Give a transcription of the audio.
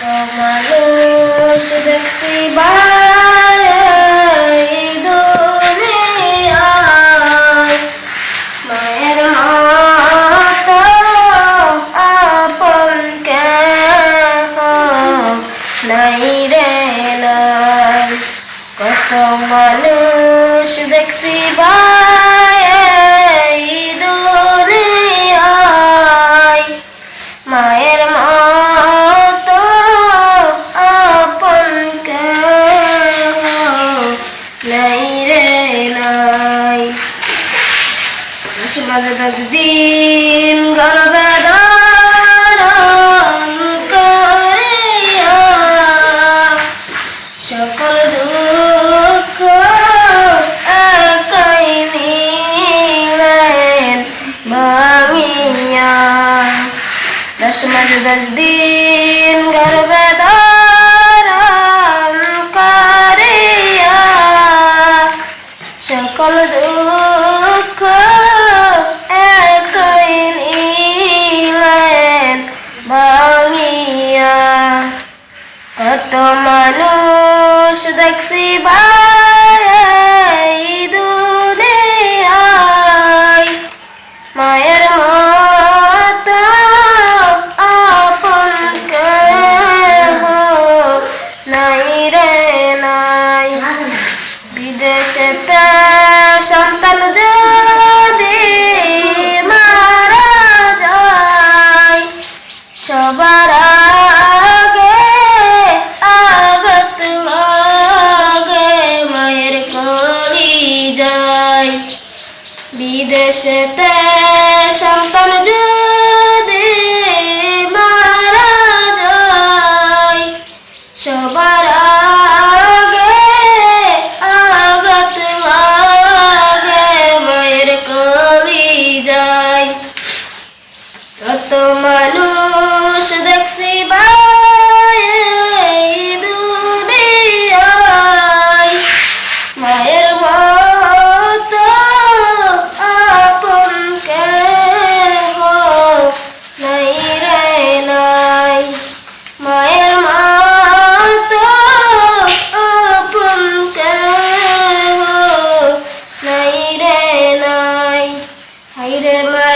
কত মানুষ দেখছি বাই দুনিয়ায় মায়ের মতো আপন কেহ নাই রে নাই কত মানুষ দেখছি বাই দিন গর্বে ধারণ করিয়া সকল দুঃখ একাই কত মানুষ দেখছি মায়ের মতো আপন নাই রে নাই। বিদেশেতে সন্তান যদি মারা যায়, সবার বিদেশেতে সন্তান যদি মারা যায়, সবার আগে আগত লাগে মায়ের কলি যায় কত মানুষ দেখছি বা Hayden.